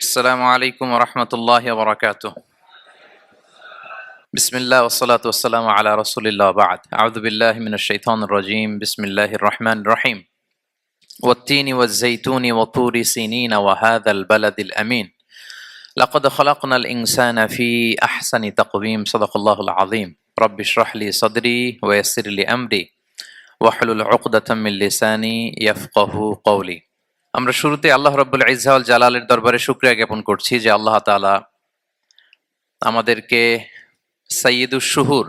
السلام عليكم ورحمة الله وبركاته. بسم الله والصلاة والسلام على رسول الله بعد. أعوذ بالله من الشيطان الرجيم. بسم الله الرحمن الرحيم. والتين والزيتون وطور سينين وهذا البلد الأمين. لقد خلقنا الإنسان في أحسن تقويم. صدق الله العظيم. رب اشرح لي صدري ويسر لي أمري. واحلل عقدة من لساني يفقه قولي. আমরা শুরুতে আল্লাহ রব্বুল ইজাউল জালালের দরবারে শুক্রিয়া জ্ঞাপন করছি যে আল্লাহ তাআলা আমাদেরকে সাইয়দুস শুহুর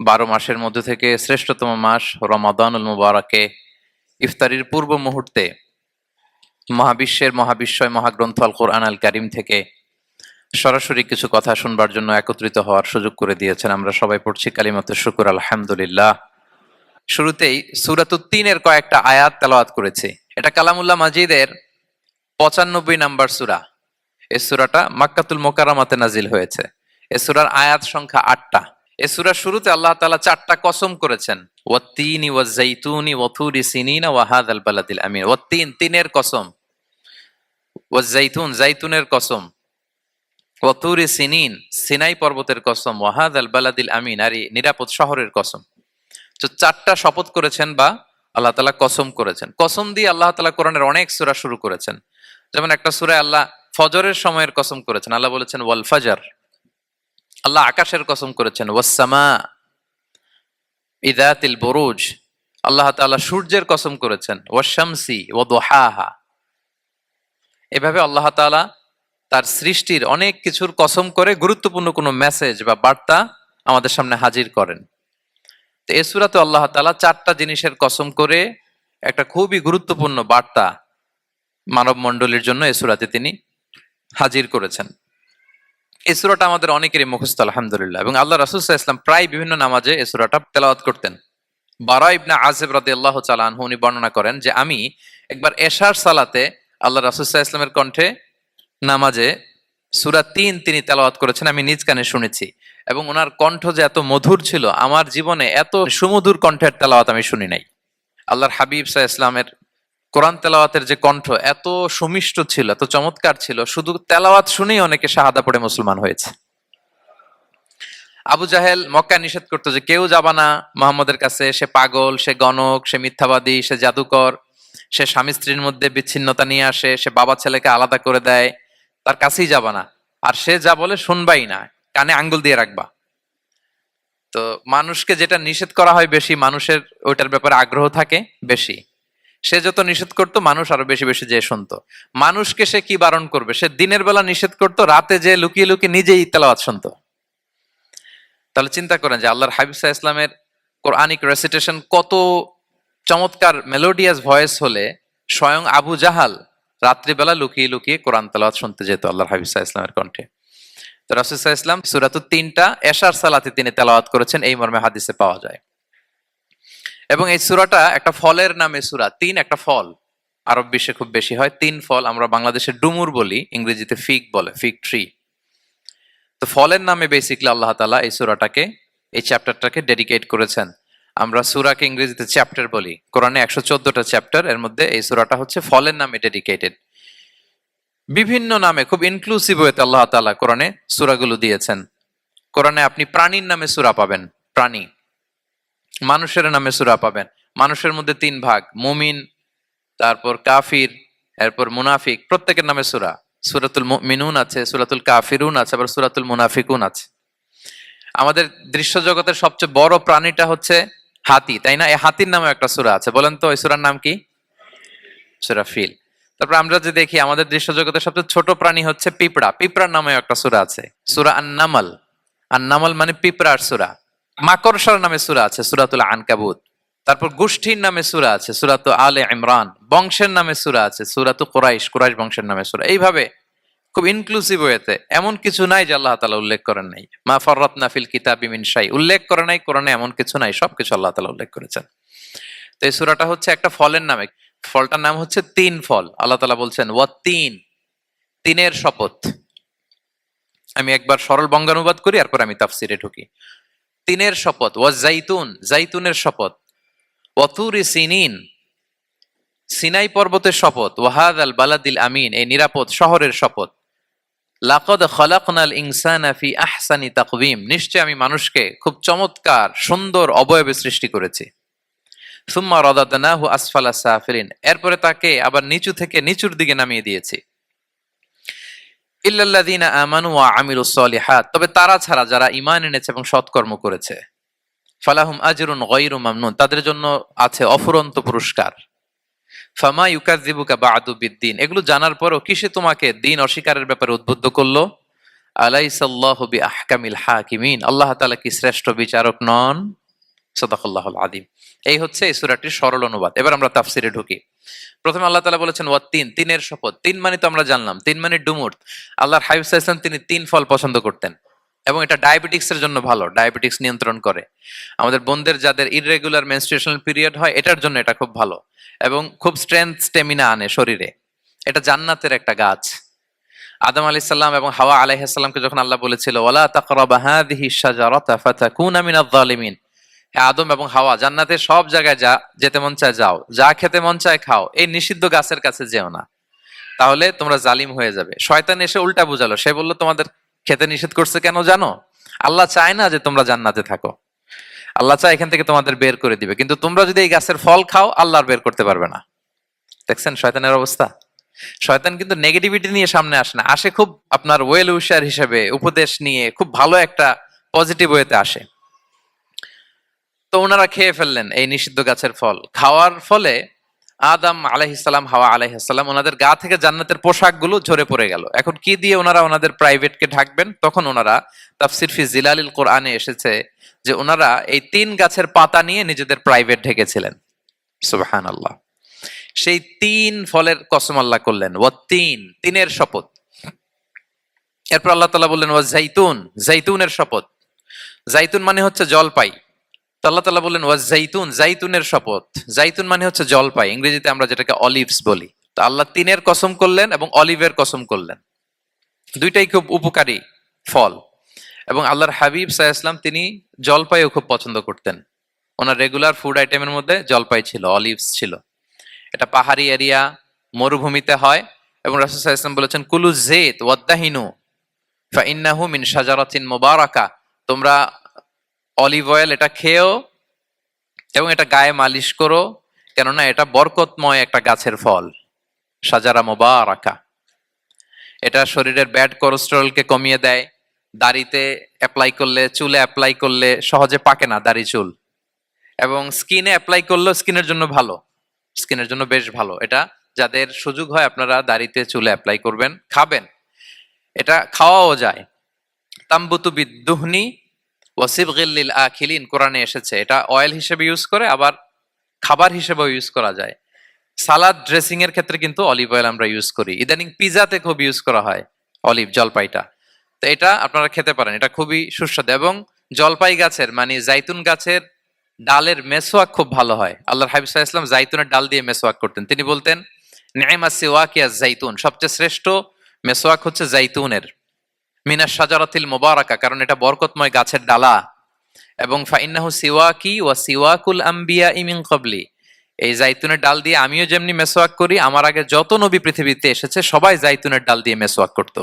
বারো মাসের মধ্যে থেকে শ্রেষ্ঠতম মাস রমাদানুল মুবারকে ইফতারির পূর্ব মুহূর্তে মহাবিশ্বের মহাবিশ্বয় মহাগ্রন্থ আল কোরআন আল কারিম থেকে সরাসরি কিছু কথা শুনবার জন্য একত্রিত হওয়ার সুযোগ করে দিয়েছেন। আমরা সবাই পড়ছি কালিমাত শুকুর, আলহামদুলিল্লাহ। শুরুতেই সুরাতুত তিনের কয়েকটা আয়াত তেলাওয়াত করেছি। এটা কালামুল্লাহ মাজিদের পঁচানব্বই নাম্বার সুরা। এ সুরাটা মাক্কাতুল মোকারামাতে নাজিল হয়েছে। এ সুরার আয়াত সংখ্যা আটটা। এ সুরার শুরুতে আল্লাহ তাআলা চারটা কসম করেছেন। ওয়াত্তিনি ওয়াজাইতুনি ওয়াথুরি সিনিনা ওয়াহাদ আল বালাদিল আমিন। ওয়াত্তিন, তিনের কসম। ওয়াজাইতুন জাইতুনের কসম। ওয়াতুরি সিনিন, সিনাই পর্বতের কসম। ওয়াহাদ আল বালাদিল আমিন, আর নিরাপদ শহরের কসম। তো চারটা শপথ করেছেন বা আল্লাহ তালা কসম করেছেন। কসম দিয়ে আল্লাহ তালা কোরআনের অনেক সূরা শুরু করেছেন। যেমন একটা সূরায় আল্লাহ ফজরের সময়ের কসম করেছেন। আল্লাহ বলেছেন, ওয়াল ফাজার। আল্লাহ আকাশের কসম করেছেন ওয়াসামা ইদাতিল বরুজ। আল্লাহ তাআলা সূর্যের কসম করেছেন ওয়াশামসি ও দোহাহা। এভাবে আল্লাহ তাআলা তার সৃষ্টির অনেক কিছুর কসম করে গুরুত্বপূর্ণ কোনো মেসেজ বা বার্তা আমাদের সামনে হাজির করেন। এ সুরাতে আল্লাহ তাআলা চারটা জিনিসের কসম করে একটা খুবই গুরুত্বপূর্ণ বার্তা মানব মণ্ডলীর জন্য এ সুরাতে তিনি হাজির করেছেন। এই সুরাটা আমাদের অনেকেরই মুখস্থ, আলহামদুলিল্লাহ। এবং আল্লাহ রাসুল ইসলাম প্রায় বিভিন্ন নামাজে এই সুরাটা তেলাওয়াত করতেন। বারা ইবনা আজেব রাদি আল্লাহ চালানহু উনি বর্ণনা করেন যে, আমি একবার এশার সালাতে আল্লাহ রাসুল ইসলামের কণ্ঠে নামাজে সুরা তিন তিনি তেলাওয়াত করেছেন, আমি নিজ কানে শুনেছি। এবং ওনার কণ্ঠ যে এত মধুর ছিল, আমার জীবনে এত সুমধুর কণ্ঠের তেলাওয়াত আমি শুনি নাই। আল্লাহর হাবিব সাহা ইসলামের কোরআন তেলাওয়াতের যে কণ্ঠ এত সুমিষ্ট ছিল, এত চমৎকার ছিল, শুধু তেলাওয়াত শুনেই অনেকে শাহাদা পড়ে মুসলমান হয়েছে। আবু জাহেল মক্কা নিষেধ করতো যে কেউ যাবা না মোহাম্মদের কাছে, সে পাগল, সে গণক, সে মিথ্যাবাদী, সে জাদুকর, সে স্বামী স্ত্রীর মধ্যে বিচ্ছিন্নতা নিয়ে আসে, সে বাবা ছেলেকে আলাদা করে দেয়, তার কাছেই যাবা না। আর সে যা বলে শুনবাই না। কানে আঙ্গুল দিয়ে রাখবা। তো মানুষকে যেটা নিষেধ করা হয় বেশি, মানুষের ওইটার ব্যাপারে আগ্রহ থাকে বেশি। সে যত নিষেধ করতো, মানুষ আরও বেশি বেশি যে শুনতো। মানুষকে সে কি বারণ করবে? সে দিনের বেলা নিষেধ করতো, রাতে যে লুকিয়ে লুকিয়ে নিজেই তেলাওয়াত শুনতো। তাহলে চিন্তা করেন যে আল্লাহর হাবিব সাহা ইসলামের কোরআনিক রেসিটেশন কত চমৎকার মেলোডিয়াস ভয়েস হলে স্বয়ং আবু জাহাল রাত্রিবেলা লুকিয়ে লুকিয়ে কোরআন তেলাওয়াত শুনতে যেত আল্লাহর হাবিব সাহা ইসলামের কণ্ঠে। তো রাসুল সাহা ইসলাম সুরাত তিনটা এশার সালাতে তিনি তেলাওয়াত করেছেন, এই মর্মে হাদিসে পাওয়া যায়। এবং এই সুরাটা একটা ফলের নামে সুরা, তিন একটা ফল। আরব বিশ্বে খুব বেশি হয়, তিন ফল আমরা বাংলাদেশে ডুমুর বলি, ইংরেজিতে ফিক বলে ফিক ট্রি। তো ফলের নামে বেসিকলি আল্লাহ তালা এই সুরাটাকে, এই চ্যাপ্টারটাকে ডেডিকেট করেছেন। আমরা সুরাকে ইংরেজিতে চ্যাপ্টার বলি, কোরআনে একশো চোদ্দটা চ্যাপ্টার এর মধ্যে এই সুরাটা হচ্ছে ফলের নামে ডেডিকেটেড বিভিন্ন নামে, খুব ইনক্লুসিভ ওয়েতে আল্লাহ তালা কোরআনে সুরাগুলো দিয়েছেন। কোরআনে আপনি প্রাণীর নামে সুরা পাবেন, প্রাণী। মানুষের নামে সুরা পাবেন। মানুষের মধ্যে তিন ভাগ, মুমিন, তারপর কাফির, এরপর মুনাফিক, প্রত্যেকের নামে সুরা। সুরাতুল মিনুন আছে, সুরাতুল কাফিরুন আছে, আবার সুরাতুল মুনাফিকুন আছে। আমাদের দৃশ্য জগতের সবচেয়ে বড় প্রাণীটা হচ্ছে হাতি, তাই না? এই হাতির নামে একটা সুরা আছে। বলেন তো ওই সুরার নাম কি? সুরা ফিল। তারপর আমরা যে দেখি, আমাদের দৃশ্য জগতের সবচেয়ে ছোট প্রাণী হচ্ছে পিঁপড়া। পিঁপড়ার নামে একটা সুরা আছে। সুরা আন্নামাল। আন্নামাল মানে পিঁপড়ার সুরা। মাকড়সার নামে সুরা আছে, সুরাতুল আনকাবুত। তারপর গোষ্ঠীর নামে সুরা আছে, সুরাত আলে ইমরান। বংশের নামে সুরা আছে, সুরাত কোরাইশ কোরাইশ বংশের নামে সুরা। এইভাবে খুব ইনক্লুসিভ ওয়েতে এমন কিছু নাই যে আল্লাহ তালা উল্লেখ করেন নাই। মা ফররত নাফিল কিতাব মিন শাই। উল্লেখ করে নাই, কোরআনে এমন কিছু নাই, সবকিছু আল্লাহ তালা উল্লেখ করেছেন। তো এই সুরাটা হচ্ছে একটা ফলের নামে। ফলটার নাম হচ্ছে তিন ফল। আল্লাহ তালা বলছেন, ওয়া তিন। তিনের শপথ। আমি একবার সরল বঙ্গানুবাদ করি, এরপর আমি তাফসিরে ঢুকি। তিনের শপথ, ওয়া জাইতুন জাইতুনের শপথ ওয়াতুরি সিনিন। সিনাই পর্বতের শপথ ওয়াহাদ আল বালাদিল আমিন। এই নিরাপদ শহরের শপথ, লাকদ খলাকনাল ইনসানা ফি আহসানি তাকওয়িম। নিশ্চয় আমি মানুষকে খুব চমৎকার, সুন্দর অবয়বে সৃষ্টি করেছি। সুম্মা রাদাদনাহু আসফালা সাফিলিন এরপরে তাকে আবার নিচু থেকে নিচুর দিকে নামিয়ে দিয়েছি। আমানু ওয়া আমিলুস সলিহাত। তবে তারা ছাড়া যারা ঈমান এনেছে এবং সৎকর্ম করেছে, ফালাহুম আজরুন গায়রু মামনুন, তাদের জন্য আছে অফুরন্ত পুরস্কার। ফামা ইউকাযিবুকা বা'দু বিদ্দিন। এগুলো জানার পরও কিসে তোমাকে দিন অস্বীকারের ব্যাপারে উদ্বুদ্ধ করল? আলাইসাল্লাহু বিআহকামিল হাকিমিন। আল্লাহ তাআলা কি শ্রেষ্ঠ বিচারক নন? সাদাকাল্লাহুল আযীম এই হচ্ছে এই সূরাটির সরল অনুবাদ। এবার আমরা তাফসিরে ঢুকি। প্রথমে আল্লাহ তাআলা বলেছেন, ওয়াত তিন তিনের শপথ। তিন মানে তো আমরা জানলাম। তিন মানে ডুমুর। আল্লাহর হাবিব সাল্লাল্লাহু তিনি তিন ফল পছন্দ করতেন। এবং এটা ডায়াবেটিক্স এর জন্য ভালো, ডায়াবেটিক্স নিয়ন্ত্রণ করে। আমাদের বোনদের যাদের ইররেগুলার মেনস্ট্রুয়েশনাল পিরিয়ড হয়, এটার জন্য এটা খুব ভালো। এবং খুব স্ট্রেংথ স্টেমিনা আনে শরীরে। এটা জান্নাতের একটা গাছ। আদম আলাইহিস সালাম এবং হাওয়া আলাইহিস সালামকে যখন আল্লাহ বলেছিল, ওয়ালা তাকরাবা হাযিহি শাজারাতা ফাতাকুনা মিনাজ জালিমিন আদম এবং হাওয়া জান্নাতে সব জায়গায় যা যেতে মন চায় যাও, যা খেতে মন চায় খাও, এই নিষিদ্ধ গাছের কাছে যেও না। তাহলে তোমরা জালিম হয়ে যাবে। শয়তান এসে উল্টা বুঝালো, সে বলল, তোমাদের খেতে নিষেধ করছে কেন জানো? আল্লাহ চায় না যে তোমরা জান্নাতে থাকো। আল্লাহ চায় এখান থেকে তোমাদের বের করে দিবে। কিন্তু তোমরা যদি এই গাছের ফল খাও আল্লাহ আর বের করতে পারবে না। দেখছেন শয়তানের অবস্থা? শয়তান কিন্তু নেগেটিভিটি নিয়ে সামনে আসে না। আসে খুব আপনার ওয়েল উইশার হিসেবে উপদেশ নিয়ে খুব ভালো একটা পজিটিভ ওয়েতে আসে। তো ওনারা খেয়ে ফেললেন এই নিষিদ্ধ গাছের ফল। খাওয়ার ফলে আদম আলাইহিসাল্লাম হাওয়া আলাইহিসাল্লাম ওনাদের গা থেকে জান্নাতের পোশাকগুলো ঝরে পড়ে গেল। এখন কি দিয়ে ওনারা ওনাদের প্রাইভেটকে ঢাকবেন? তখন ওনারা তাফসির ফি জিলালিল কোরআনে এসেছে যে ওনারা এই তিন গাছের পাতা নিয়ে নিজেদের প্রাইভেট ঢেকেছিলেন। সুবহান আল্লাহ সেই তিন ফলের কসম আল্লাহ করলেন। ও তিন, তিনের শপথ। এরপর আল্লাহ তালা বললেন ও জাইতুন জাইতুনের শপথ। জাইতুন মানে হচ্ছে জলপাই। আল্লাহ তালা বললেন, ওয়া জাইতুন জাইতুনের শপথ। জাইতুন মানে হচ্ছে জলপাই, ইংরেজিতে আমরা যেটাকে অলিভস বলি। তো আল্লাহ তিনের কসম করলেন এবং অলিভের কসম করলেন। দুইটাই খুব উপকারী ফল। এবং আল্লাহর হাবিব সাহা ইসলাম তিনি জলপাইও খুব পছন্দ করতেন। ওনার রেগুলার ফুড আইটেমের মধ্যে জলপাই ছিল, অলিভস ছিল। এটা পাহাড়ি এরিয়া, মরুভূমিতে হয় এবং রাসুল সাহা ইসলাম বলেছেন, কুলু জেত ওয়াদ্দাহিনু ফা ইন্নাহু মিন শাজারাতিন মুবারাকা। তোমরা অলিভ অয়েল, এটা খেয়েও এবং এটা গায়ে মালিশ করো, কেননা এটা বরকতময় একটা গাছের ফল। সাজারা মোবারাকা। এটা শরীরের ব্যাড কোলেস্টেরলকে কমিয়ে দেয়, দাড়িতে অ্যাপ্লাই করলে, চুলে অ্যাপ্লাই করলে সহজে পাকে না দাড়ি চুল। এবং স্কিনে অ্যাপ্লাই করলেও স্কিনের জন্য ভালো স্কিনের জন্য বেশ ভালো। এটা যাদের সুযোগ হয় আপনারা দাড়িতে, চুলে অ্যাপ্লাই করবেন, খাবেন। এটা খাওয়াও যায়। তাম্বুতু বিদ্দুহনি ওয়াসিব গিল্লিল আখিলিন কোরআনে এসেছে। এটা অয়েল হিসেবে ইউজ করে, আবার খাবার হিসেবেও ইউজ করা যায়। সালাদ ড্রেসিং এর ক্ষেত্রে কিন্তু অলিভ অয়েল আমরা ইউজ করি। ইদানিং পিজাতে খুব ইউজ করা হয় অলিভ জলপাইটা। তো এটা আপনারা খেতে পারেন, এটা খুবই সুস্বাদু। এবং জলপাই গাছের মানে জাইতুন গাছের ডালের মেসোয়াক খুব ভালো হয়। আল্লাহর হাবিব আলাইহি জাইতুনের ডাল দিয়ে মেসোয়াক করতেন। তিনি বলতেন নেমা সিওয়াকিয়া জাইতুন। সবচেয়ে শ্রেষ্ঠ মেসোয়াক হচ্ছে জাইতুনের। মিনাস সাজারাতিল মোবারাকা, কারণ এটা বরকতময় গাছের ডালা। এবং ফাইন্নাহু সিওয়াকি ওয়া সিওয়াকুল আম্বিয়া ইমিন কবলি এই জাইতুনের ডাল দিয়ে আমিও যেমনি মেসোয়াক করি, আমার আগে যত নবী পৃথিবীতে এসেছে, সবাই জাইতুনের ডাল দিয়ে মেসোয়াক করত।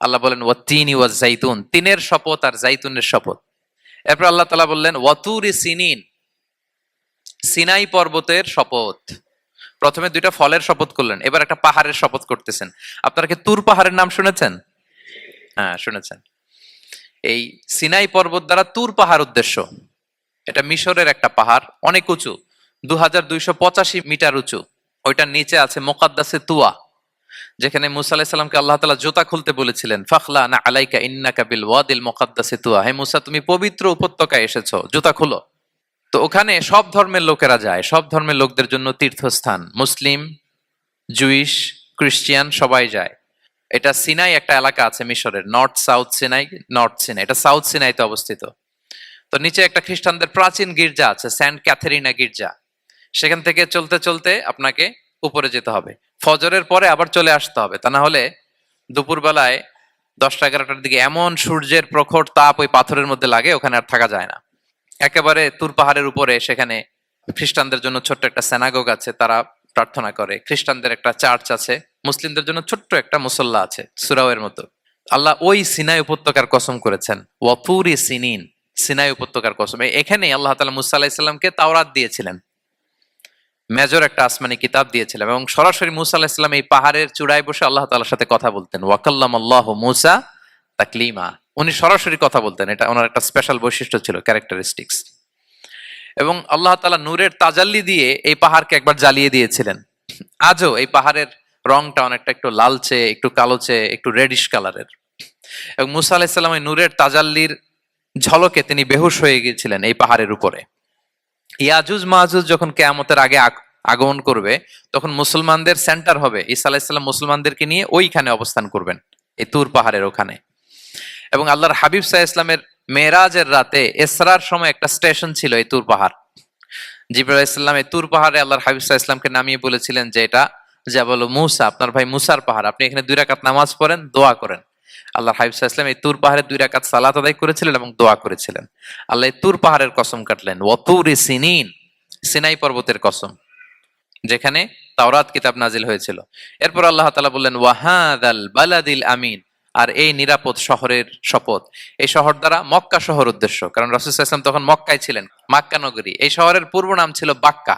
আল্লাহ বলেন, ওয়া তিন ওয়া জাইতুন তিনের শপথ আর জাইতুনের শপথ। এরপর আল্লাহ তালা বললেন ওয়াতুরি সিনিন সিনাই পর্বতের শপথ। প্রথমে দুইটা ফলের শপথ করলেন, এবার একটা পাহাড়ের শপথ করতেছেন। আপনারা কি তুর পাহাড়ের নাম শুনেছেন? হ্যাঁ শুনেছেন। এই সিনাই পর্বত দ্বারা তুর পাহাড় উদ্দেশ্য। এটা মিশরের একটা পাহাড়, অনেক উঁচু দু হাজার দুইশো পঁচাশি মিটার উঁচু। ওইটার নিচে আছে মোকাদ্দাসে তুয়া, যেখানে মুসা আল্লাহ তালা জুতা খুলতে বলেছিলেন, ফাখলা না আলাইকা ইন্নাকা বিল ওয়াদিল মোকাদ্দাসে তুয়া। হে মুসা, তুমি পবিত্র উপত্যকায় এসেছ, জুতা খুলো। তো ওখানে সব ধর্মের লোকেরা যায়, সব ধর্মের লোকদের জন্য তীর্থস্থান। মুসলিম, জুইশ, ক্রিশ্চিয়ান সবাই যায়। এটা সিনাই একটা এলাকা আছে মিশরের, north south Sinai, north Sinai, এটা সাউথ সিনাইতে অবস্থিত। তো নিচে একটা খ্রিস্টানদের প্রাচীন গির্জা আছে স্যান্ট ক্যাথেরিনা গির্জা। সেখান থেকে চলতে চলতে আপনাকে উপরে যেতে হবে। ফজরের পরে আবার চলে আসতে হবে। তা না হলে দুপুরবেলায় দশটা এগারোটার দিকে এমন সূর্যের প্রখর তাপ ওই পাথরের মধ্যে লাগে, ওখানে আর থাকা যায় না। একেবারে তুর পাহাড়ের উপরে সেখানে খ্রিস্টানদের জন্য ছোট্ট একটা সেনাগোগ আছে, তারা প্রার্থনা করে। খ্রিস্টানদের একটা চার্চ আছে, মুসলিমদের জন্য ছোট্ট একটা মুসল্লা আছে, সুরাওয়ের মতো। আল্লাহ ওই সিনাই উপত্যকার কসম করেছেন, ওয়াতুরি সিনিন, সিনাই উপত্যকার কসম। এখানেই আল্লাহ তালা মুসা আলাহিসাল্লামকে তাওরাত দিয়েছিলেন। মেজর একটা আসমানি কিতাব দিয়েছিলেন এবং সরাসরি মুসা আলাহিসাল্লাম এই পাহাড়ের চূড়ায় বসে আল্লাহ তালার সাথে কথা বলতেন। ওয়াকাল্লাম আল্লাহ মুসা তাকলিমা। উনি সরাসরি কথা বলতেন। এটা ওনার একটা স্পেশাল বৈশিষ্ট্য ছিল ক্যারেক্টারিস্টিক্স এবং আল্লাহ তালা নূরের তাজাল্লি দিয়ে এই পাহাড়কে একবার জ্বালিয়ে দিয়েছিলেন। আজও এই পাহাড়ের রংটা অনেকটা একটু লালচে, একটু কালোচে, একটু রেডিশ কালারের এবং মুসা আলাহিসাল্লাম এই নূরের তাজাল্লির ঝলকে তিনি বেহুশ হয়ে গিয়েছিলেন এই পাহাড়ের উপরে। ইয়াজুজ মাহুজ যখন কেয়ামতের আগে আগ- আগমন করবে, তখন মুসলমানদের সেন্টার হবে। ঈসা আলাহিসাল্লাম মুসলমানদেরকে নিয়ে ওইখানে অবস্থান করবেন, এই তুর পাহাড়ের ওখানে। এবং আল্লাহর হাবিব সাহা ইসলামের মেরাজের রাতে এসরার সময় একটা স্টেশন ছিল এই তুর পাহাড়। জিবরাল ইসলাম এই তুর পাহাড়ে আল্লাহর হাবিব সাহা ইসলামকে নামিয়ে বলেছিলেন যে এটা যা বলো মুসা, আপনার ভাই মুসার পাহাড়। আপনি এখানে দুই রাকাত নামাজ পড়েন, দোয়া করেন। আল্লাহর হাবিব সাহা ইসলাম এই তুর পাহাড়ে দুই রাকাত সালাত আদায় করেছিলেন এবং দোয়া করেছিলেন। আল্লাহ এই তুর পাহাড়ের কসম কাটলেন ওয়াতুরি সিনিন সিনাই পর্বতের কসম, যেখানে তাওরাত কিতাব নাজিল হয়েছিল। এরপর আল্লাহ তাআলা বললেন ওয়াহাদাল বালাদিল আমিন আর এই নিরাপদ শহরের শপথ। এই শহর দ্বারা মক্কা শহর উদ্দেশ্য। কারণ রাসুল ইসলাম তখন মক্কায় ছিলেন, মাক্কা নগরী। এই শহরের পূর্ব নাম ছিল বাক্কা।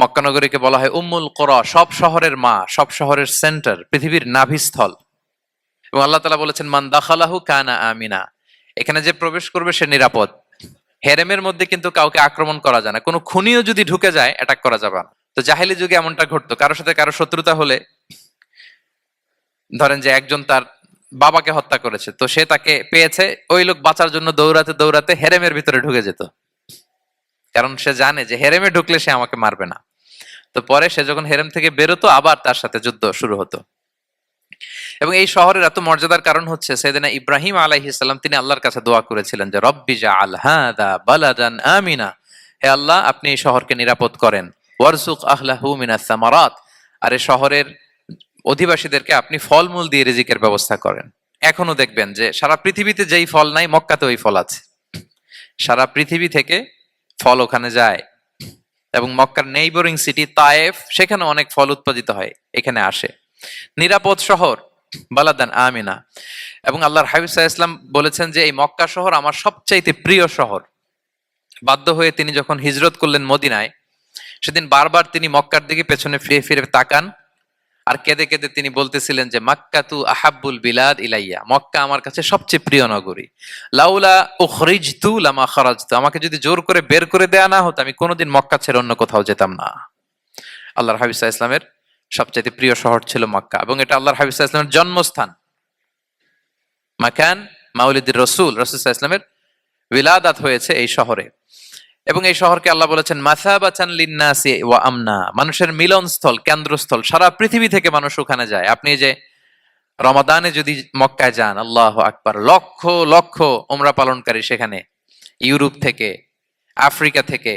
মক্কা নগরীকে বলা হয় উম্মুল কোরা, সব শহরের মা, সব শহরের সেন্টার, পৃথিবীর নাভিস্থল। এবং আল্লাহ তালা বলেছেন, মান দাখালাহু কানা আমিনা। এখানে যে প্রবেশ করবে সে নিরাপদ। হেরেমের মধ্যে কিন্তু কাউকে আক্রমণ করা যায় না। কোনো খুনিও যদি ঢুকে যায় অ্যাটাক করা যাবে না। তো জাহেলি যুগে এমনটা ঘটতো। কারোর সাথে কারও শত্রুতা হলে, ধরেন যে একজন তার বাবাকে হত্যা করেছে। তো সে তাকে পেয়েছে, ওই লোক বাঁচার জন্য দৌড়াতে দৌড়াতে হেরেমের ভিতরে ঢুকে যেত। কারণ সে জানে যে হেরেমে ঢুকলে সে আমাকে মারবে না। তো পরে সে যখন হেরেম থেকে বেরোতো, আবার তার সাথে যুদ্ধ শুরু হতো। এবং এই শহরের এত মর্যাদার কারণ হচ্ছে, সেদিনা ইব্রাহিম আলাইহিসাল্লাম তিনি আল্লাহর কাছে দোয়া করেছিলেন যে, রব্বি জা আল হাদা বালাদান আমিনা। হে আল্লাহ, আপনি এই শহরকে নিরাপদ করেন। ওয়ারসুক আহলাহু মিনাস সামারাত। আর এই শহরের অধিবাসীদেরকে আপনি ফলমূল দিয়ে রিজিকের ব্যবস্থা করেন। এখনও দেখবেন যে সারা পৃথিবীতে যেই ফল নাই মক্কাতে ওই ফল আছে। সারা পৃথিবী থেকে ফল ওখানে যায় এবং মক্কার নেইবরিং সিটি তায়েফ সেখানে অনেক ফল উৎপাদিত হয়, এখানে আসে। নিরাপদ শহর, বালাদান আমিনা। এবং আল্লাহর হাবিব সাহা ইসলাম বলেছেন যে এই মক্কা শহর আমার সবচাইতে প্রিয় শহর। বাধ্য হয়ে তিনি যখন হিজরত করলেন মদিনায়, সেদিন বারবার তিনি মক্কার দিকে পেছনে ফিরে ফিরে তাকান। আর কেঁদে কেঁদে তিনি বলতেছিলেন যে মাক্কাতু আহাব্বুল বিলাদ ইলাইয়া। মক্কা আমার কাছে সবচেয়ে প্রিয় নগরী। লাউলা উখরিজতু লামা খারাজতু। আমাকে যদি জোর করে বের করে দেয়া না হতো, আমি কোনোদিন মক্কা ছেড়ে অন্য কোথাও যেতাম না। আল্লাহর হাবিব সাহা ইসলামের সবচেয়ে প্রিয় শহর ছিল মক্কা এবং এটা আল্লাহর হাবিব সাহা ইসলামের জন্মস্থান। মাকান মাউলিদুর রসুল রসুল ইসলামের বিলাদাত হয়েছে এই শহরে। এবং এই শহরকে আল্লাহ বলেছেন মাসাবাচান লিন্নাসি ওয়া আমনা। মানুষের মিলনস্থল, কেন্দ্রস্থল, সারা পৃথিবী থেকে মানুষ ওখানে যায়। আপনি যে রমাদানে যদি মক্কায় যান, আল্লাহ আকবার, লক্ষ লক্ষ ওমরা পালনকারী সেখানে। ইউরোপ থেকে, আফ্রিকা থেকে,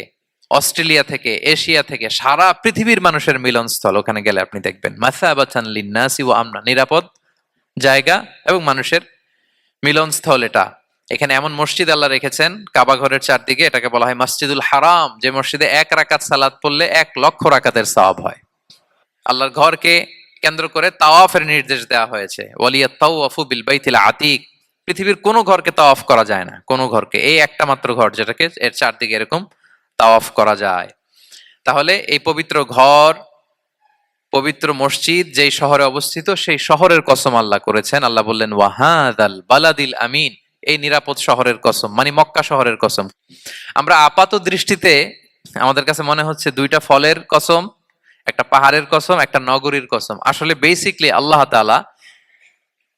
অস্ট্রেলিয়া থেকে, এশিয়া থেকে, সারা পৃথিবীর মানুষের মিলনস্থল ওখানে গেলে আপনি দেখবেন। মাসাবাচান লিন্নাসি ওয়া আমনা, নিরাপদ জায়গা এবং মানুষের মিলনস্থল এটা। এখানে এমন মসজিদ আল্লাহ রেখেছেন, কাবা ঘরের চারদিকে, এটাকে বলা হয় মসজিদুল হারাম, যে মসজিদে এক রাকাত সালাত পড়লে এক লক্ষ রাকাতের সওয়াব হয়। আল্লাহর ঘরকে কেন্দ্র করে তাওয়াফের নির্দেশ দেওয়া হয়েছে। ওয়ালিয়া তাওয়াফু বিল বাইতিল আতিক। পৃথিবীর কোনো ঘরকে তাওয়াফ করা যায় না, কোনো ঘরকে। এই একটা মাত্র ঘর যেটাকে এর চারদিকে এরকম তাওয়াফ করা যায়। তাহলে এই পবিত্র ঘর, পবিত্র মসজিদ যেই শহরে অবস্থিত, সেই শহরের কসম আল্লাহ করেছেন। আল্লাহ বললেন ওয়াহাদ আল বালাদিল আমিন। এই নিরাপদ শহরের কসম মানে মক্কা শহরের কসম। আমরা আপাত দৃষ্টিতে আমাদের কাছে মনে হচ্ছে দুইটা ফলের কসম, একটা পাহাড়ের কসম, একটা নগরীর কসম। আসলে বেসিকলি আল্লাহ তাআলা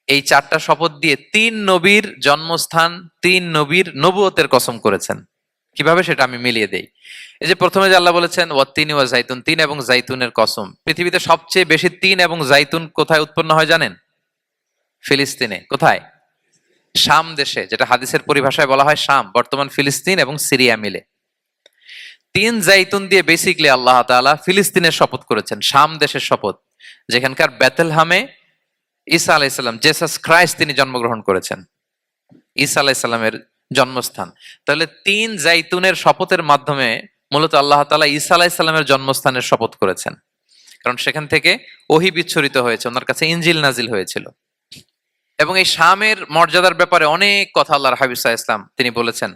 এই চারটা শপথ দিয়ে তিন নবীর জন্মস্থান, তিন নবীর নবুয়তের কসম করেছেন। কীভাবে সেটা আমি মিলিয়ে দেই? এই যে প্রথমে যে আল্লাহ বলেছেন, ওয়াত্তিন ওয়া জাইতুন তিন এবং জাইতুনের কসম। পৃথিবীতে সবচেয়ে বেশি তিন এবং জাইতুন কোথায় উৎপন্ন হয় জানেন? ফিলিস্তিনে। কোথায়? শাম দেশে, যেটা হাদিসের পরিভাষায় বলা হয় শাম, বর্তমান ফিলিস্তিন এবং সিরিয়া মিলে। তিন জাইতুন দিয়ে বেসিকলি আল্লাহ তাআলা ফিলিস্তিনের শপথ করেছেন, শাম দেশের শপথ, যেখানকার বেতেলহামে ঈসা আলাইসাল্লাম জেসাস ক্রাইস্ট তিনি জন্মগ্রহণ করেছেন, ঈসা আলাইসাল্লামের জন্মস্থান। তাহলে তিন জাইতুনের শপথের মাধ্যমে মূলত আল্লাহ তালা ঈসা ইসলামের জন্মস্থানের শপথ করেছেন। কারণ সেখান থেকে ওহি বিচ্ছরিত হয়েছে, ওনার কাছে ইঞ্জিল নাজিল হয়েছিল। এবং এই শামের মর্যাদার ব্যাপারে অনেক কথা আল্লাহ হাবিসা ইসলাম তিনি বলেছেন।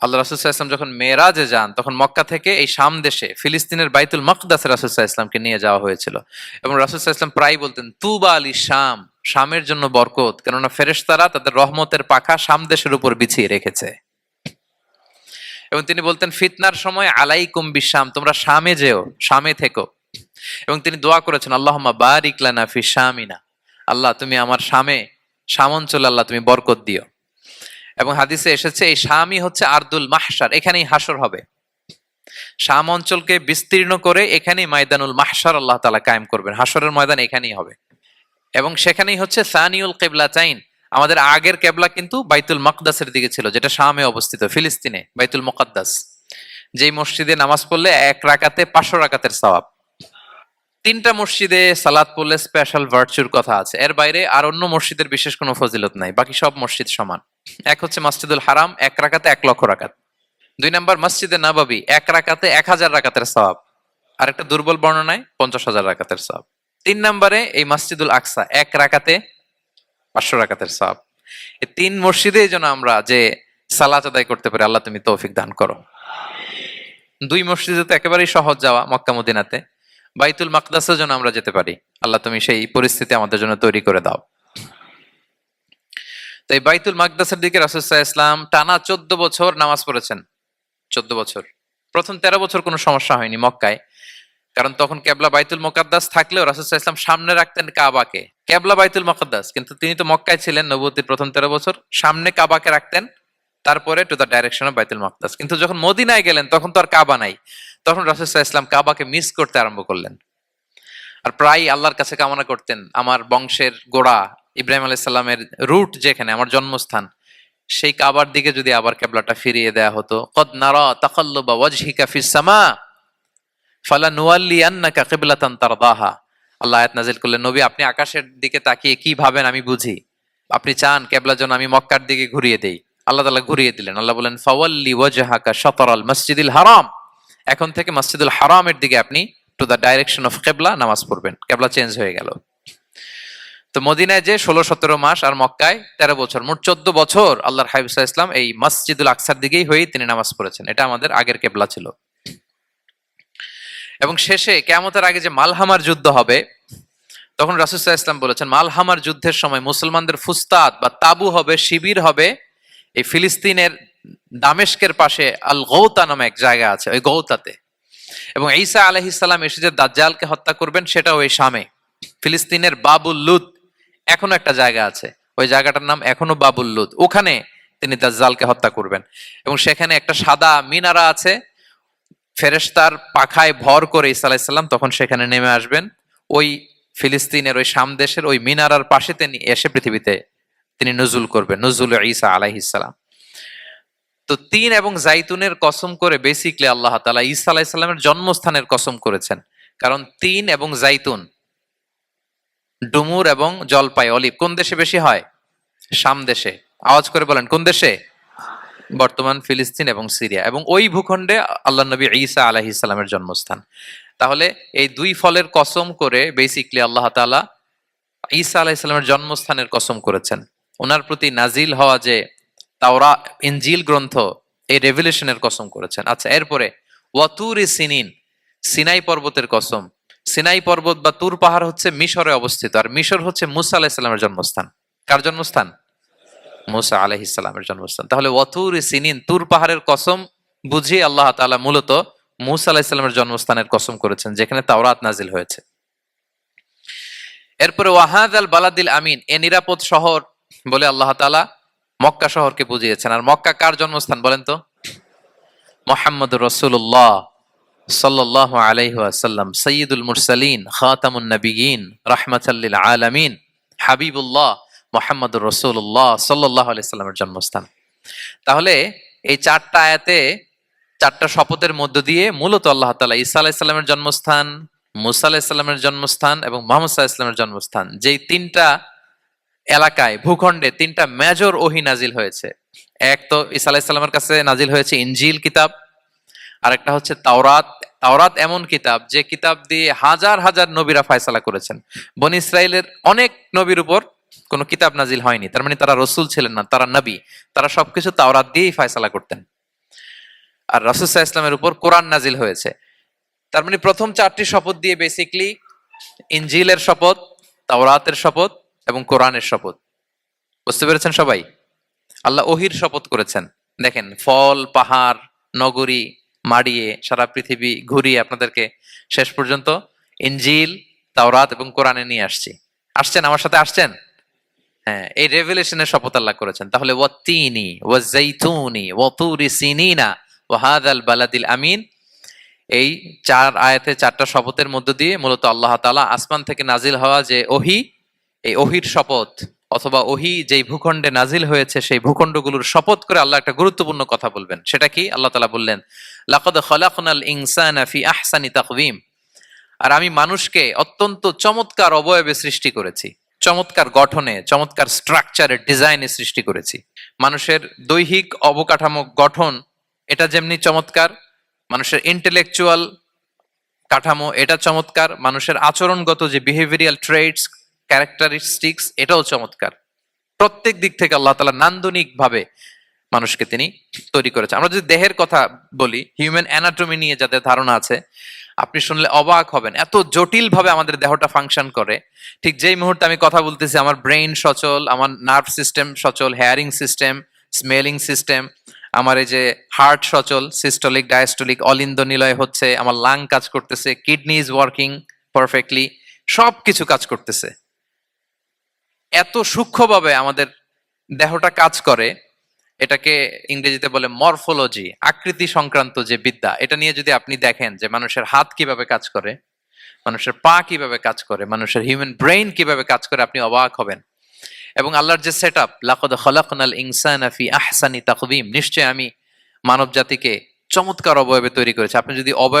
আল্লাহ রাসুসাহ ইসলাম যখন মেয়েরাজে যান, তখন মক্কা থেকে এই শাম দেশে, ফিলিস্তিনের বাইতুল মকদাস রাসুসাহ ইসলামকে নিয়ে যাওয়া হয়েছিল। এবং রাসুসাহ ইসলাম প্রায় বলতেন, তুবা আলী শাম, শামের জন্য বরকত। কেননা ফেরেশতারা তাদের রহমতের পাখা শাম দেশের উপর বিছিয়ে রেখেছে। এবং তিনি বলতেন, ফিতনার সময় আলাইকুম বিশাম, তোমরা শামে যেও, শামে থেকো। এবং তিনি দোয়া করেছেন আল্লাহমা বারিক লানা ফি শামিনা। আল্লাহ, তুমি আমার শামে শাম আল্লাহ, তুমি বরকত দিও। এবং হাদিসে এসেছে, এই শামই হচ্ছে আর্দুল মাহসার এখানেই হাসর হবে। শাম অঞ্চলকে বিস্তীর্ণ করে এখানেই ময়দানুল মাহসার আল্লাহ তালা কায়েম করবেন। হাসরের ময়দান এখানেই হবে। এবং সেখানেই হচ্ছে সানিউল কেবলা চাইন আমাদের আগের কেবলা কিন্তু বাইতুল মকদাসের দিকে ছিল, যেটা শামে অবস্থিত, ফিলিস্তিনে, বাইতুল মকদ্দাস। যেই মসজিদে নামাজ পড়লে এক রাকাতে পাঁচশো রাকাতের সওয়াব। তিনটা মসজিদে সালাদ পড়লে স্পেশাল ভার্চুর কথা আছে। এর বাইরে আর অন্য মসজিদের বিশেষ কোনো ফজিলত নাই। বাকি সব মসজিদ সমান। এক হচ্ছে মসজিদুল হারাম, এক রাকাতে এক লক্ষ রাকাত। দুই নম্বর মসজিদে নাবাবি, এক রাকাতে এক হাজার রাকাতের সওয়াব। আর একটা দুর্বল বর্ণনায় পঞ্চাশ হাজার রাকাতের সওয়াব। তিন নম্বরে এই মসজিদুল আকসা, এক রাকাতে পাঁচশো রাকাতের সওয়াব। এই তিন মসজিদে যেন আমরা যে সালাত আদায় করতে পারি, আল্লাহ তুমি তৌফিক দান করো। দুই মসজিদে তো একেবারেই সহজ যাওয়া, মক্কা মদিনাতে। বাইতুল মাকদাসের জন্য আমরা যেতে পারি। আল্লাহ তুমি সেই পরিস্থিতি আমাদের জন্য তৈরি করে দাও। তো এই বাইতুল মাকদাসের দিকে রাসুসাহ ইসলাম টানা চোদ্দ বছর নামাজ পড়েছেন। চোদ্দ বছর। প্রথম তেরো বছর কোনো সমস্যা হয়নি মক্কায়। কারণ তখন কেবলা বাইতুল মোকাদ্দাস থাকলেও রাসুসাহ ইসলাম সামনে রাখতেন কাবাকে। কেবলা বাইতুল মোকাদ্দাস। কিন্তু তিনি তো মক্কায় ছিলেন নবতির প্রথম তেরো বছর। সামনে কাবাকে রাখতেন তারপরে টু দ্য ডাইরেকশন অফ বাইতুল মাকদাস কিন্তু যখন মদিনায় গেলেন, তখন তো আর কাবা নাই। তখন রাসুসাহ ইসলাম কাবাকে মিস করতে আরম্ভ করলেন। আর প্রায় আল্লাহর কাছে কামনা করতেন, আমার বংশের গোড়া, ইব্রাহিম আলাইসাল্লামের রুট যেখানে, আমার জন্মস্থান, সেই কাবার দিকে যদি আবার কেবলাটা ফিরিয়ে দেয়া হতো, কদ নারা তাকাল্লুবা ওয়াজহিকা ফিস সামা, ফালা নুয়াল্লি আন্নাকা কিবলাতান তারদাহা। আল্লাহ আয়াত নাজিল করলেন, নবী, আপনি আকাশের দিকে তাকিয়ে কি ভাবেন আমি বুঝি। আপনি চান কেবলা যেন আমি মক্কার দিকে ঘুরিয়ে দেই। আল্লাহ তালা ঘুরিয়ে দিলেন। আল্লাহ বলেন, ফাওয়াল্লি ওয়াজহাকা শাতরাল মসজিদুল হারাম। এখন থেকে মসজিদুল হারামের দিকে আপনি টু দ্য ডাইরেকশন অফ কেবলা নামাজ পড়বেন। কেবলা চেঞ্জ হয়ে গেল। তো মদিনায় যে ষোলো, সতেরো মাস আর মক্কায় তেরো বছর, মোট চোদ্দ বছর আল্লাহর হাবিবসা ইসলাম এই মসজিদুল আকসার দিকেই হয়েই তিনি নামাজ পড়েছেন। এটা আমাদের আগের কেবলা ছিল। এবং শেষে কেমতের আগে যে মালহামার যুদ্ধ হবে, তখন রাসুসাহ ইসলাম বলেছেন, মালহামার যুদ্ধের সময় মুসলমানদের ফুস্তাদ বা তাবু হবে, শিবির হবে এই ফিলিস্তিনের দামেস্কের পাশে আল গৌতা নামে এক জায়গা আছে, ওই গৌতাতে। এবং ঈসা আলহিসাল্লাম এসে যে দাজ্জালকে হত্যা করবেন সেটা ওই শামে। ফিলিস্তিনের বাবুল লুদ এখনও একটা জায়গা আছে। ওই জায়গাটার নাম এখনও বাবুল লুদ ওখানে তিনি দাজ্জালকে হত্যা করবেন। এবং সেখানে একটা সাদা মিনারা আছে। ফেরেশতার পাখায় ভর করে ঈসা আলাইসাল্লাম তখন সেখানে নেমে আসবেন। ওই ফিলিস্তিনের ওই শাম দেশের ওই মিনারার পাশে তিনি এসে পৃথিবীতে তিনি নজুল করবেন, নজুল ঈসা আলাইহিসাল্লাম তো তিন এবং জাইতুনের কসম করে বেসিকলি আল্লাহ তালা ঈসা আলাইসাল্লামের জন্মস্থানের কসম করেছেন। কারণ তিন এবং জাইতুন, ডুমুর এবং জলপাই, অলিভ, কোন দেশে বেশি হয়? শাম দেশে। আওয়াজ করে বলেন, কোন দেশে? বর্তমান ফিলিস্তিন এবং সিরিয়া। এবং ওই ভূখণ্ডে আল্লাহ নবী ঈসা আলাহি ইসলামের জন্মস্থান। তাহলে এই দুই ফলের কসম করে বেসিকলি আল্লাহ তালা ঈসা আলাহ ইসলামের জন্মস্থানের কসম করেছেন। ওনার প্রতি নাজিল হওয়া যে তাওরা, ইনজিল গ্রন্থ, এই রেভলিউশনের কসম করেছেন। আচ্ছা এরপরে, ওয়াতুর সিনিন, সিনাই পর্বতের কসম। সিনাই পর্বত বা তুর পাহাড় হচ্ছে মিশরে অবস্থিত, আর মিশর হচ্ছে মুসা আলাহ ইসলামের জন্মস্থান। কার জন্মস্থান? মুসা আলহ ইসলামের জন্মস্থান। তাহলে ওয়াতুর সিনিন, তুর পাহাড়ের কসম বুঝিয়ে আল্লাহ তাআলা মূলত মুসা আলাহ ইসলামের জন্মস্থানের কসম করেছেন, যেখানে তাওরাত নাজিল হয়েছে। এরপরে ওয়াহাদ আল বালাদিল আমিন, এ নিরাপদ শহর বলে আল্লাহ তাআলা মক্কা শহরকে বুঝিয়েছেন। আর মক্কা কার জন্মস্থান বলেন তো? মোহাম্মদ রসুল্লাহ সাল্লাহ মুরসালিন হাবিবুল্লাহ মোহাম্মদ রসুল্লাহ সাল্লাহ জন্মস্থান। তাহলে এই চারটা আয়াতে, চারটা শপথের মধ্য দিয়ে মূলত আল্লাহ তালা ঈসা আলাইসাল্লামের জন্মস্থান, মুসা আলাইসাল্লামের জন্মস্থান এবং মোহাম্মদ ইসলামের জন্মস্থান। যেই তিনটা এলাকায় ভূখণ্ডে তিনটা মেজর ওহি নাজিল হয়েছে। এক তো ঈসা আলাইসাল্লামের কাছে নাজিল হয়েছে ইনজিল কিতাব, আরেকটা হচ্ছে তাওরাত। তাওরাত এমন কিতাব যে কিতাব দিয়ে হাজার হাজার নবীরা ফায়সালা করেছেন। বনি ইসরায়েলের অনেক নবীর উপর কোনো কিতাব নাজিল হয়নি। তার মানে তারা রসুল ছিলেন না, তারা নবী। তারা সবকিছু তাওরাত দিয়েই ফায়সালা করতেন। আর রাসুসাহ ইসলামের উপর কোরআন নাজিল হয়েছে। তার মানে প্রথম চারটি শপথ দিয়ে বেসিকলি ইঞ্জিলের শপথ, তাওরাতের শপথ এবং কোরআনের শপথ। বুঝতে পেরেছেন সবাই? আল্লাহ ওহির শপথ করেছেন। দেখেন, ফল, পাহাড়, নগরী মাড়িয়ে সারা পৃথিবী ঘুরিয়ে আপনাদেরকে শেষ পর্যন্ত ইঞ্জিল তাওরাত এবং কোরআনে নিয়ে আসছি। আসছেন? আমার সাথে আসছেন? হ্যাঁ এই রেভেলেশনের শপথ আল্লাহ করেছেন। তাহলে, ওয়াত্তিনি ওয়াজাইতুনি ওয়াতুরি সিনিনা, ওয়াহাদাল বালাদিল আমিন। এই চার আয়াতে, চারটা শপথের মধ্য দিয়ে মূলত আল্লাহ তাআলা আসমান থেকে নাজিল হওয়া যে ওহি এই অহির শপথ অথবা ওহি যেই ভূখণ্ডে নাজিল হয়েছে, সেই ভূখণ্ডগুলোর শপথ করে আল্লাহ একটা গুরুত্বপূর্ণ কথা বলবেন। সেটা কি? আল্লাহ তাআলা বললেন, লাকাদ খালাকনাল ইনসানা ফি আহসানি তাকওয়িম। আর আমি মানুষকে অত্যন্ত চমৎকার অবয়বে সৃষ্টি করেছি, চমৎকার গঠনে, চমৎকার স্ট্রাকচারের ডিজাইনে সৃষ্টি করেছি। মানুষের দৈহিক অবকাঠামো গঠন, এটা যেমনি চমৎকার, মানুষের ইন্টেলেকচুয়াল কাঠামো, এটা চমৎকার, মানুষের আচরণগত যে বিহেভিয়ারিয়াল ট্রেডস ক্যারেক্টারিস্টিক্স এটাও চমৎকার। প্রত্যেক দিক থেকে আল্লাহ তালা নান্দনিক ভাবে মানুষকে তিনি তৈরি করেছে। আমরা যদি দেহের কথা বলি হিউম্যান অ্যানাটমি নিয়ে যাদের ধারণা আছে, আপনি শুনলে অবাক হবেন, এত জটিল ভাবে আমাদের দেহটা ফাংশন করে। ঠিক যেই মুহূর্তে আমি কথা বলতেছি, আমার ব্রেইন সচল, আমার নার্ভ সিস্টেম সচল হেয়ারিং সিস্টেম স্মেলিং সিস্টেম আমার এই যে হার্ট সচল সিস্টোলিক ডায়াস্টোলিক অলিন্দ নিলয় হচ্ছে, আমার লাং কাজ করতেছে কিডনি ইজ ওয়ার্কিং পারফেক্টলি সব কিছু কাজ করতেছে। এত সূক্ষ্মভাবে আমাদের দেহটা কাজ করে, এটাকে ইংরেজিতে বলে মরফোলজি, আকৃতি সংক্রান্ত যে বিদ্যা, এটা নিয়ে যদি আপনি দেখেন যে মানুষের হাত কীভাবে কাজ করে, মানুষের পা কীভাবে কাজ করে, মানুষের হিউম্যান ব্রেইন কীভাবে কাজ করে, আপনি অবাক হবেন। এবং আল্লাহর যে সেট আপ লাকদ খলাকনাল ইনসান ফি আহসানি তাকবিম নিশ্চয় আমি মানব জাতিকে চমৎকার অবয়বে তৈরি করেছি। আপনি যদি অবয়ব